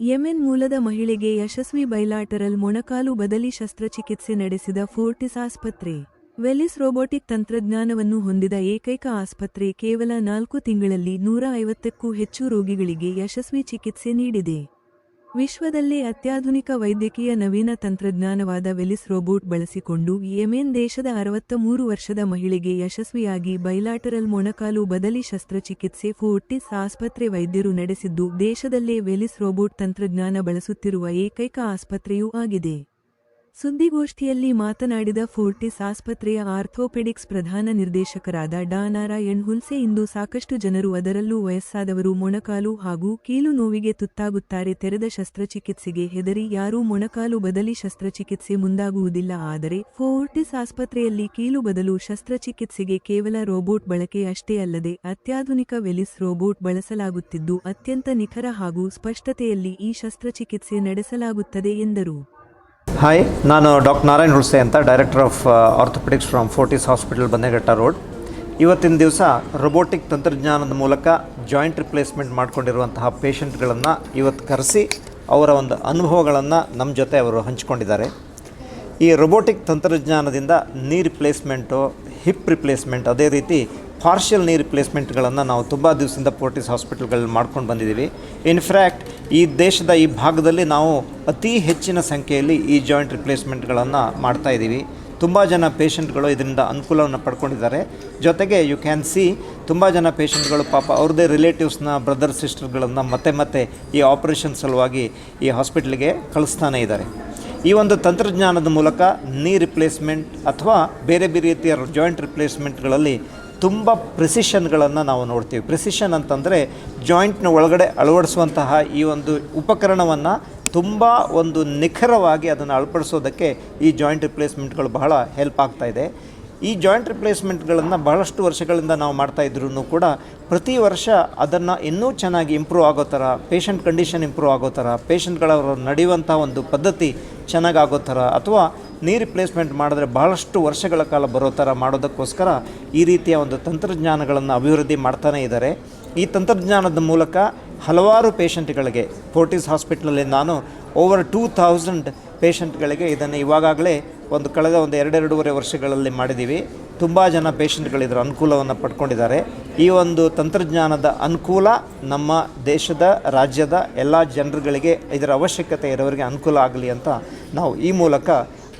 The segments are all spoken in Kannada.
ಯೆಮೆನ್ ಮೂಲದ ಮಹಿಳೆಗೆ ಯಶಸ್ವಿ ಬೈಲಾಟರಲ್ ಮೊಣಕಾಲು ಬದಲಿ ಶಸ್ತ್ರಚಿಕಿತ್ಸೆ ನಡೆಸಿದ ಫೋರ್ಟಿಸ್ ಆಸ್ಪತ್ರೆ. ವೆಲಿಸ್ ರೋಬೋಟಿಕ್ ತಂತ್ರಜ್ಞಾನವನ್ನು ಹೊಂದಿದ ಏಕೈಕ ಆಸ್ಪತ್ರೆ ಕೇವಲ ನಾಲ್ಕು ತಿಂಗಳಲ್ಲಿ ನೂರ ಐವತ್ತಕ್ಕೂ ಹೆಚ್ಚು ರೋಗಿಗಳಿಗೆ ಯಶಸ್ವಿ ಚಿಕಿತ್ಸೆ ನೀಡಿದೆ. ವಿಶ್ವದಲ್ಲೇ ಅತ್ಯಾಧುನಿಕ ವೈದ್ಯಕೀಯ ನವೀನ ತಂತ್ರಜ್ಞಾನವಾದ ವೆಲಿಸ್ ರೋಬೋಟ್ ಬಳಸಿಕೊಂಡು ಯೆಮೆನ್ ದೇಶದ ಅರವತ್ತ ಮೂರು ವರ್ಷದ ಮಹಿಳೆಗೆ ಯಶಸ್ವಿಯಾಗಿ ಬೈಲಾಟರಲ್ ಮೊಣಕಾಲು ಬದಲಿ ಶಸ್ತ್ರಚಿಕಿತ್ಸೆ ಫೋರ್ಟಿಸ್ ಆಸ್ಪತ್ರೆ ವೈದ್ಯರು ನಡೆಸಿದ್ದು ದೇಶದಲ್ಲೇ ವೆಲಿಸ್ ರೋಬೋಟ್ ತಂತ್ರಜ್ಞಾನ ಬಳಸುತ್ತಿರುವ ಏಕೈಕ ಆಸ್ಪತ್ರೆಯೂ ಆಗಿದೆ. ಸುದ್ದಿಗೋಷ್ಠಿಯಲ್ಲಿ ಮಾತನಾಡಿದ ಫೋರ್ಟಿಸ್ ಆಸ್ಪತ್ರೆಯ ಆರ್ಥೋಪೆಡಿಕ್ಸ್ ಪ್ರಧಾನ ನಿರ್ದೇಶಕರಾದ ಡಾ ನಾರಾಯಣ್ ಹುಲ್ಸೆ ಇಂದು ಸಾಕಷ್ಟು ಜನರು ಅದರಲ್ಲೂ ವಯಸ್ಸಾದವರು ಮೊಣಕಾಲು ಹಾಗೂ ಕೀಲು ನೋವಿಗೆ ತುತ್ತಾಗುತ್ತಾರೆ ತೆರೆದ ಶಸ್ತ್ರಚಿಕಿತ್ಸೆಗೆ ಹೆದರಿ ಯಾರೂ ಮೊಣಕಾಲು ಬದಲಿ ಶಸ್ತ್ರಚಿಕಿತ್ಸೆ ಮುಂದಾಗುವುದಿಲ್ಲ ಆದರೆ ಫೋರ್ಟಿಸ್ ಆಸ್ಪತ್ರೆಯಲ್ಲಿ ಕೀಲು ಬದಲು ಶಸ್ತ್ರಚಿಕಿತ್ಸೆಗೆ ಕೇವಲ ರೋಬೋಟ್ ಬಳಕೆ ಅಷ್ಟೇ ಅಲ್ಲದೆ ಅತ್ಯಾಧುನಿಕ ವೆಲಿಸ್ ರೋಬೋಟ್ ಬಳಸಲಾಗುತ್ತಿದ್ದು ಅತ್ಯಂತ ನಿಖರ ಹಾಗೂ ಸ್ಪಷ್ಟತೆಯಲ್ಲಿ ಈ ಶಸ್ತ್ರಚಿಕಿತ್ಸೆ ನಡೆಸಲಾಗುತ್ತದೆ ಎಂದರು. ಹಾಯ್ ನಾನು ಡಾಕ್ಟರ್ ನಾರಾಯಣ್ ಹುಳ್ಸೆ ಅಂತ director of orthopaedics from Fortis hospital Bannerghatta road ಇವತ್ತಿನ ದಿವಸ ರೊಬೋಟಿಕ್ ತಂತ್ರಜ್ಞಾನದ ಮೂಲಕ ಜಾಯಿಂಟ್ ರಿಪ್ಲೇಸ್ಮೆಂಟ್ ಮಾಡಿಕೊಂಡಿರುವಂತಹ ಪೇಷಂಟ್ಗಳನ್ನು ಇವತ್ತು ಕರೆಸಿ ಅವರ ಒಂದು ಅನುಭವಗಳನ್ನು ನಮ್ಮ ಜೊತೆ ಅವರು ಹಂಚಿಕೊಂಡಿದ್ದಾರೆ. ಈ ರೊಬೋಟಿಕ್ ತಂತ್ರಜ್ಞಾನದಿಂದ ನೀ ರಿಪ್ಲೇಸ್ಮೆಂಟು ಹಿಪ್ ರಿಪ್ಲೇಸ್ಮೆಂಟ್ ಅದೇ ರೀತಿ ಪಾರ್ಷಿಯಲ್ ನೀ ರಿಪ್ಲೇಸ್ಮೆಂಟ್ಗಳನ್ನು ನಾವು ತುಂಬ ದಿವಸದಿಂದ ಪೋರ್ಟಿಸ್ ಹಾಸ್ಪಿಟಲ್ಗಳಲ್ಲಿ ಮಾಡ್ಕೊಂಡು ಬಂದಿದ್ದೀವಿ. ಇನ್ಫ್ಯಾಕ್ಟ್ ಈ ದೇಶದ ಈ ಭಾಗದಲ್ಲಿ ನಾವು ಅತಿ ಹೆಚ್ಚಿನ ಸಂಖ್ಯೆಯಲ್ಲಿ ಈ ಜಾಯಿಂಟ್ ರಿಪ್ಲೇಸ್ಮೆಂಟ್ಗಳನ್ನು ಮಾಡ್ತಾ ಇದ್ದೀವಿ. ತುಂಬ ಜನ ಪೇಷಂಟ್ಗಳು ಇದರಿಂದ ಅನುಕೂಲವನ್ನು ಪಡ್ಕೊಂಡಿದ್ದಾರೆ. ಜೊತೆಗೆ ಯು ಕ್ಯಾನ್ ಸಿ ತುಂಬ ಜನ ಪೇಷಂಟ್ಗಳು ಪಾಪ ಅವ್ರದ್ದೇ ರಿಲೇಟಿವ್ಸ್ನ ಬ್ರದರ್ ಸಿಸ್ಟರ್ಗಳನ್ನು ಮತ್ತೆ ಮತ್ತೆ ಈ ಆಪರೇಷನ್ ಸಲುವಾಗಿ ಈ ಹಾಸ್ಪಿಟ್ಲಿಗೆ ಕಳಿಸ್ತಾನೆ ಇದ್ದಾರೆ. ಈ ಒಂದು ತಂತ್ರಜ್ಞಾನದ ಮೂಲಕ ನೀ ರಿಪ್ಲೇಸ್ಮೆಂಟ್ ಅಥವಾ ಬೇರೆ ಬೇರೆ ರೀತಿಯ ಜಾಯಿಂಟ್ ರಿಪ್ಲೇಸ್ಮೆಂಟ್ಗಳಲ್ಲಿ ತುಂಬ ಪ್ರಿಸಿಷನ್ಗಳನ್ನು ನಾವು ನೋಡ್ತೀವಿ. ಪ್ರಿಸಿಷನ್ ಅಂತಂದರೆ ಜಾಯಿಂಟ್ನ ಒಳಗಡೆ ಅಳವಡಿಸುವಂತಹ ಈ ಒಂದು ಉಪಕರಣವನ್ನು ತುಂಬ ಒಂದು ನಿಖರವಾಗಿ ಅದನ್ನು ಅಳಪಡಿಸೋದಕ್ಕೆ ಈ ಜಾಯಿಂಟ್ ರಿಪ್ಲೇಸ್ಮೆಂಟ್ಗಳು ಬಹಳ ಹೆಲ್ಪ್ ಆಗ್ತಾ ಇದೆ. ಈ ಜಾಯಿಂಟ್ ರಿಪ್ಲೇಸ್ಮೆಂಟ್ಗಳನ್ನು ಬಹಳಷ್ಟು ವರ್ಷಗಳಿಂದ ನಾವು ಮಾಡ್ತಾ ಇದ್ರೂ ಕೂಡ ಪ್ರತಿ ವರ್ಷ ಅದನ್ನು ಇನ್ನೂ ಚೆನ್ನಾಗಿ ಇಂಪ್ರೂವ್ ಆಗೋ ಥರ ಪೇಷಂಟ್ ಕಂಡೀಷನ್ ಇಂಪ್ರೂವ್ ಆಗೋ ಥರ ಪೇಷಂಟ್ಗಳವರು ನಡೆಯುವಂಥ ಒಂದು ಪದ್ಧತಿ ಚೆನ್ನಾಗಾಗೋ ಥರ ಅಥವಾ ನೀ ರಿಪ್ಲೇಸ್ಮೆಂಟ್ ಮಾಡಿದ್ರೆ ಬಹಳಷ್ಟು ವರ್ಷಗಳ ಕಾಲ ಬರೋ ಥರ ಮಾಡೋದಕ್ಕೋಸ್ಕರ ಈ ರೀತಿಯ ಒಂದು ತಂತ್ರಜ್ಞಾನಗಳನ್ನು ಅಭಿವೃದ್ಧಿ ಮಾಡ್ತಾನೇ ಇದ್ದಾರೆ ಈ ತಂತ್ರಜ್ಞಾನದ ಮೂಲಕ ಹಲವಾರು ಪೇಷಂಟ್ಗಳಿಗೆ ಫೋರ್ಟಿಸ್ ಹಾಸ್ಪಿಟ್ಲಲ್ಲಿ ನಾನು ಓವರ್ ಟೂ ಥೌಸಂಡ್ ಪೇಷಂಟ್ಗಳಿಗೆ ಇದನ್ನು ಇವಾಗಲೇ ಒಂದು ಕಳೆದ ಒಂದು ಎರಡೆರಡೂವರೆ ವರ್ಷಗಳಲ್ಲಿ ಮಾಡಿದ್ದೀವಿ ತುಂಬ ಜನ ಪೇಷಂಟ್ಗಳು ಇದರ ಅನುಕೂಲವನ್ನು ಪಡ್ಕೊಂಡಿದ್ದಾರೆ. ಈ ಒಂದು ತಂತ್ರಜ್ಞಾನದ ಅನುಕೂಲ ನಮ್ಮ ದೇಶದ, ರಾಜ್ಯದ ಎಲ್ಲ ಜನರುಗಳಿಗೆ ಇದರ ಅವಶ್ಯಕತೆ ಇರೋರಿಗೆ ಅನುಕೂಲ ಆಗಲಿ ಅಂತ ನಾವು ಈ ಮೂಲಕ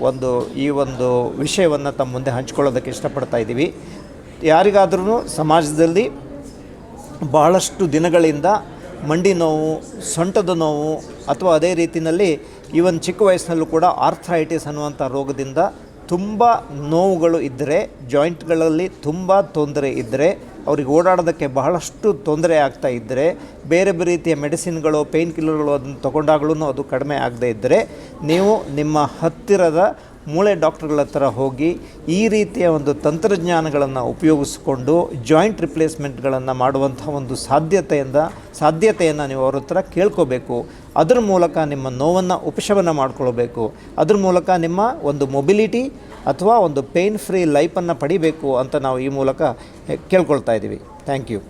ಒಂದು, ಈ ಒಂದು ವಿಷಯವನ್ನು ತಮ್ಮ ಮುಂದೆ ಹಂಚ್ಕೊಳ್ಳೋದಕ್ಕೆ ಇಷ್ಟಪಡ್ತಾ ಇದ್ದೀವಿ. ಯಾರಿಗಾದ್ರೂ ಸಮಾಜದಲ್ಲಿ ಬಹಳಷ್ಟು ದಿನಗಳಿಂದ ಮಂಡಿ ನೋವು, ಸೊಂಟದ ನೋವು, ಅಥವಾ ಅದೇ ರೀತಿಯಲ್ಲಿ ಈವನ್ ಚಿಕ್ಕ ವಯಸ್ಸಿನಲ್ಲೂ ಕೂಡ ಆರ್ಥ್ರೈಟಿಸ್ ಅನ್ನುವಂಥ ರೋಗದಿಂದ ತುಂಬ ನೋವುಗಳು ಇದ್ದರೆ, ಜಾಯಿಂಟ್ಗಳಲ್ಲಿ ತುಂಬ ತೊಂದರೆ ಇದ್ದರೆ ಅವ್ರಿಗೆ ಓಡಾಡೋದಕ್ಕೆ ಬಹಳಷ್ಟು ತೊಂದರೆ ಆಗ್ತಾ ಇದ್ದರೆ, ಬೇರೆ ಬೇರೆ ರೀತಿಯ ಮೆಡಿಸಿನ್ಗಳು ಪೇಯ್ನ್ ಕಿಲ್ಲರ್ಗಳು ಅದನ್ನು ತಗೊಂಡಾಗಲೂ ಅದು ಕಡಿಮೆ ಆಗದೇ ಇದ್ದರೆ, ನೀವು ನಿಮ್ಮ ಹತ್ತಿರದ ಮೂಳೆ ಡಾಕ್ಟರ್ಗಳ ಹತ್ರ ಹೋಗಿ ಈ ರೀತಿಯ ಒಂದು ತಂತ್ರಜ್ಞಾನಗಳನ್ನು ಉಪಯೋಗಿಸಿಕೊಂಡು ಜಾಯಿಂಟ್ ರಿಪ್ಲೇಸ್ಮೆಂಟ್ಗಳನ್ನು ಮಾಡುವಂಥ ಒಂದು ಸಾಧ್ಯತೆಯಿಂದ, ಸಾಧ್ಯತೆಯನ್ನು ನೀವು ಅವ್ರ ಹತ್ರ ಕೇಳ್ಕೋಬೇಕು. ಅದರ ಮೂಲಕ ನಿಮ್ಮ ನೋವನ್ನು ಉಪಶಮನ ಮಾಡ್ಕೊಳ್ಬೇಕು. ಅದ್ರ ಮೂಲಕ ನಿಮ್ಮ ಒಂದು ಮೊಬಿಲಿಟಿ ಅಥವಾ ಒಂದು ಪೇಯ್ನ್ ಫ್ರೀ ಲೈಫನ್ನು ಪಡಿಬೇಕು ಅಂತ ನಾವು ಈ ಮೂಲಕ ಕೇಳ್ಕೊಳ್ತಾ ಇದ್ದೀವಿ. Thank you.